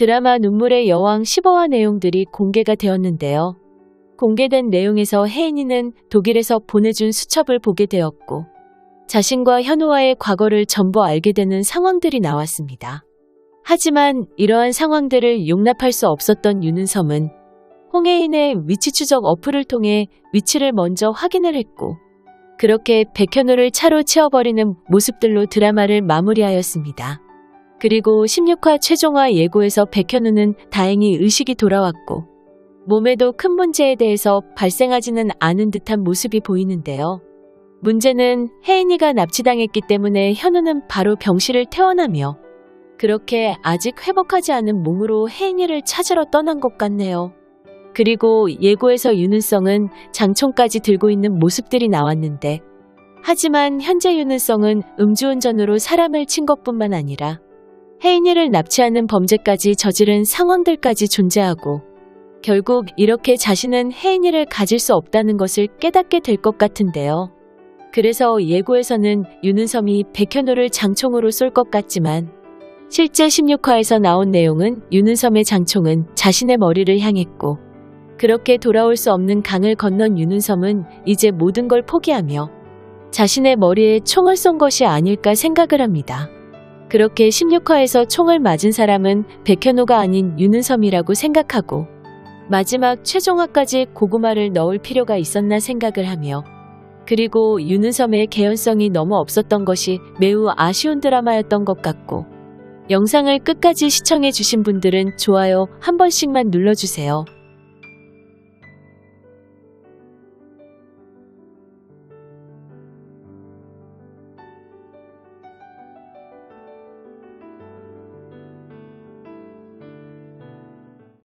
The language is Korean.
드라마 눈물의 여왕 15화 내용들이 공개가 되었는데요. 공개된 내용에서 혜인이는 독일에서 보내준 수첩을 보게 되었고, 자신과 현우와의 과거를 전부 알게 되는 상황들이 나왔습니다. 하지만 이러한 상황들을 용납할 수 없었던 윤은섬은 홍혜인의 위치 추적 어플을 통해 위치를 먼저 확인을 했고, 그렇게 백현우를 차로 치워버리는 모습들로 드라마를 마무리하였습니다. 그리고 16화 최종화 예고에서 백현우는 다행히 의식이 돌아왔고, 몸에도 큰 문제에 대해서 발생하지는 않은 듯한 모습이 보이는데요. 문제는 혜인이가 납치당했기 때문에 현우는 바로 병실을 퇴원하며 그렇게 아직 회복하지 않은 몸으로 혜인이를 찾으러 떠난 것 같네요. 그리고 예고에서 윤은성은 장총까지 들고 있는 모습들이 나왔는데 하지만 현재 윤은성은 음주운전으로 사람을 친 것뿐만 아니라 혜인이를 납치하는 범죄까지 저지른 상황들까지 존재하고 결국 이렇게 자신은 혜인이를 가질 수 없다는 것을 깨닫게 될 것 같은데요. 그래서 예고에서는 윤은섬이 백현우를 장총으로 쏠 것 같지만 실제 16화에서 나온 내용은 윤은섬의 장총은 자신의 머리를 향했고 그렇게 돌아올 수 없는 강을 건넌 윤은섬은 이제 모든 걸 포기하며 자신의 머리에 총을 쏜 것이 아닐까 생각을 합니다. 그렇게 16화에서 총을 맞은 사람은 백현우가 아닌 윤은섬이라고 생각하고 마지막 최종화까지 고구마를 넣을 필요가 있었나 생각을 하며 그리고 윤은섬의 개연성이 너무 없었던 것이 매우 아쉬운 드라마였던 것 같고 영상을 끝까지 시청해 주신 분들은 좋아요 한 번씩만 눌러주세요.